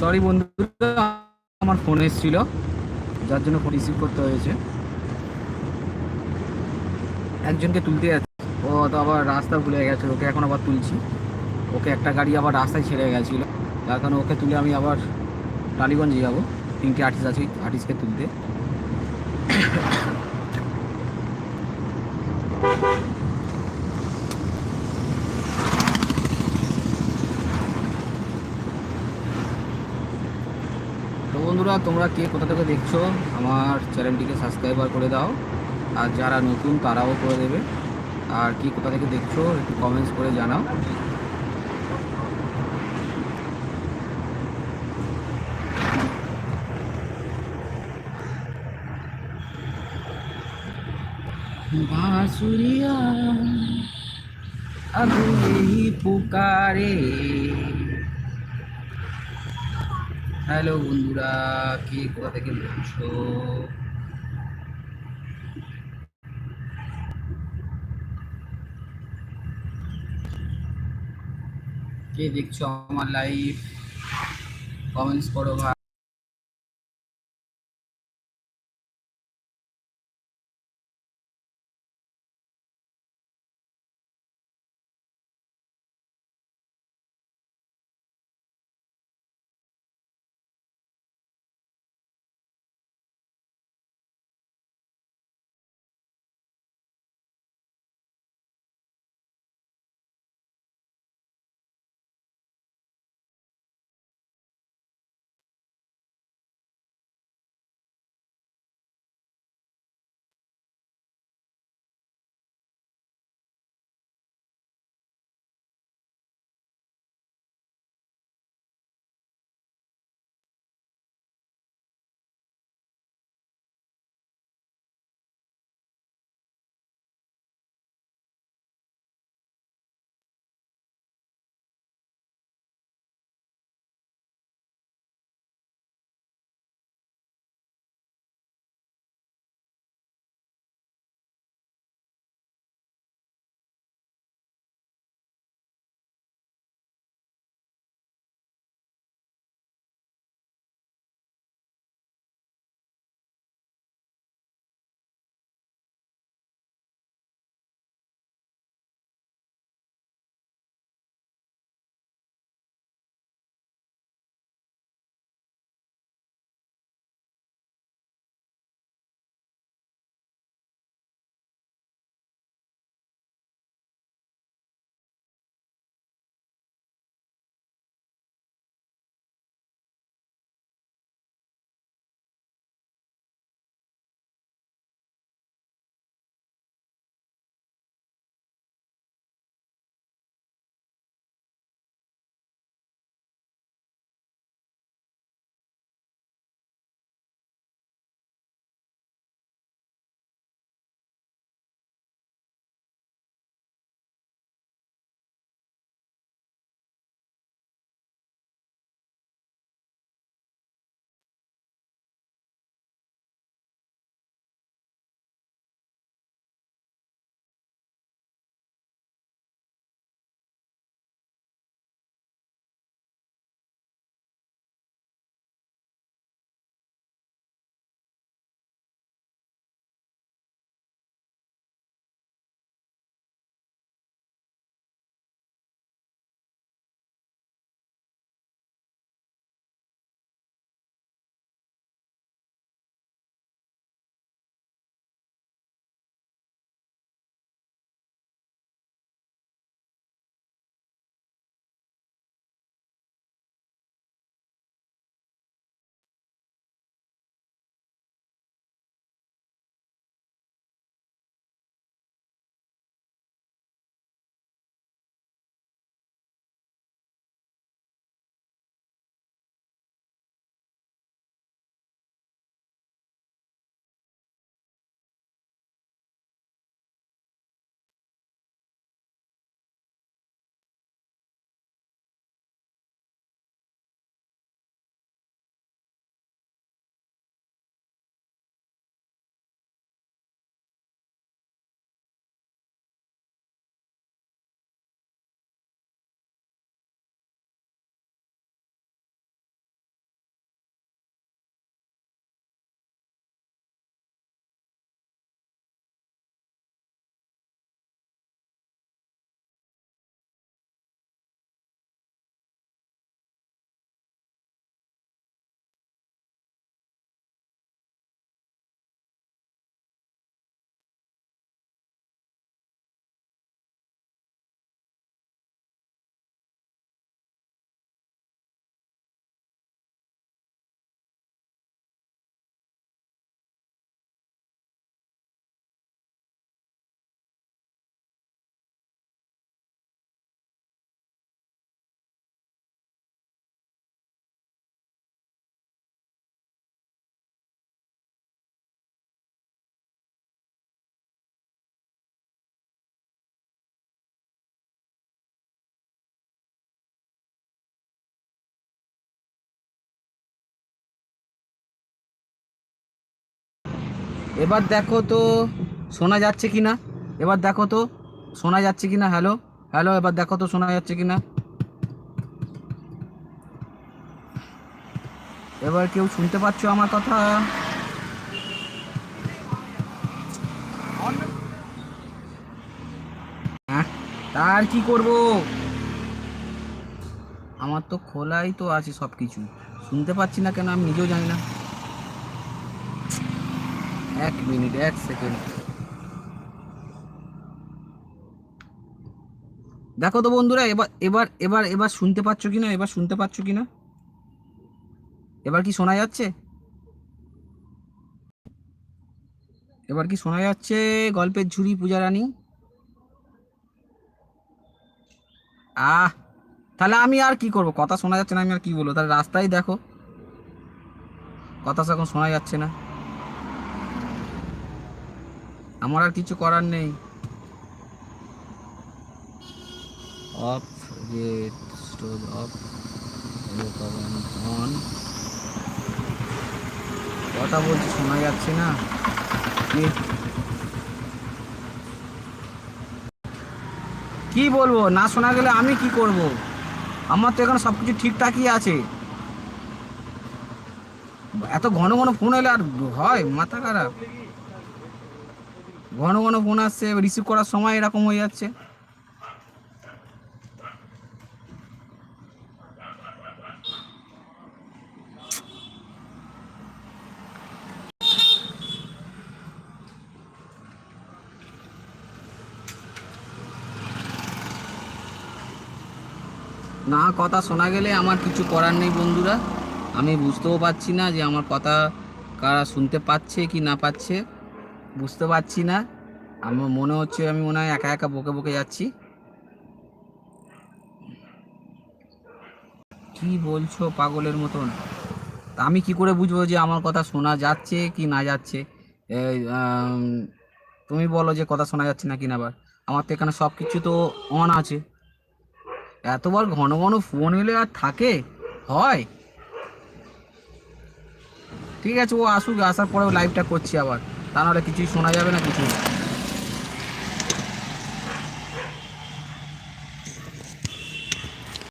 Sorry বন্ধু আমার phone এসেছিল, যার জন্য ফোন রিসিভ করতে হয়েছে। একজনকে তুলতে যাচ্ছে। ও তো আবার রাস্তা ভুলে গেছে, ওকে এখন আবার তুলছি। ওকে একটা গাড়ি আবার রাস্তায় ছেড়ে গেছিল। তার কারণে ওকে তুলে আমি আবার টালিগঞ্জে যাব। তিনটে আর্টিস্ট আছে আর্টিস্টকে তুলতে। বন্ধুরা, তোমরা কে কোথা থেকে দেখছ, আমার চ্যানেলটিকে সাবস্ক্রাইবার করে দাও। আর যারা নতুন, তারাও করে দেবে। আর কি কোথা থেকে দেখছ, একটু কমেন্টস করে জানাও। বাঁশুরিয়া আগুলি পুকারে। হ্যালো বন্ধুরা কি কোথা থেকে বলছো? কে দেখছ আমার লাইফ কমেন্টস করো ভাই। এবার দেখো তো, শোনা যাচ্ছে কি না এবার দেখো তো, শোনা যাচ্ছে কি না হ্যালো হ্যালো এবার দেখো তো, শোনা যাচ্ছে কি না এবার কেউ শুনতে পাচ্ছ আমার কথা? হ্যাঁ তার কি করব? আমার তো খোলাই তো আছে সব কিছু শুনতে পাচ্ছি না কেন, আমি নিজেও জানি না। এক মিনিট, এক সেকেন্ড। দেখো তো বন্ধুরা, এবার এবার এবার এবার শুনতে পাচ্ছ কি না এবার শুনতে পাচ্ছ কি না এবার কি শোনা যাচ্ছে? এবার কি শোনা যাচ্ছে? গল্পের ঝুড়ি পূজা রানী আহ, তাহলে আমি আর কি করব? কথা শোনা যাচ্ছে না, আমি আর কি বলব? তাহলে রাস্তায় দেখো। কথা এখন শোনা যাচ্ছে না। আমার আর কিছু করার নেই। অফ স্টোর অফ অন কথা বলছি, শোনা যাচ্ছে না? কি? কি বলব? না শোনা গেলে আমি কি করব? আমার তো এখানে সব কিছু ঠিকঠাকই আছে। এত ঘন ঘন ফোন এলে আর হয়? মাথা খারাপ। ঘন ঘন ফোন আসছে রিসিভ করার সময় এরকম হয়ে যাচ্ছে। না, কথা শোনা গেলে আমার কিছু করার নেই বন্ধুরা। আমি বুঝতেও পারছি না যে আমার কথা কারা শুনতে পাচ্ছে কি না পাচ্ছে। বুঝতে পারছি না। আমার মনে হচ্ছে আমি মনে হয় একা একা বকে বকে যাচ্ছি। কি বলছো পাগলের মতন? আমি কি করে বুঝব যে আমার কথা শোনা যাচ্ছে কি না যাচ্ছে? তুমি বলো যে কথা শোনা যাচ্ছে না কি না আমার তো এখানে সব কিছু তো অন আছে। এতবার ঘন ঘন ফোন এলে আর থাকে? হয়? ঠিক আছে, ও আসুক, আসার পরে লাইভটা করছি আবার। তা নাহলে কিছুই শোনা যাবে না কিছুই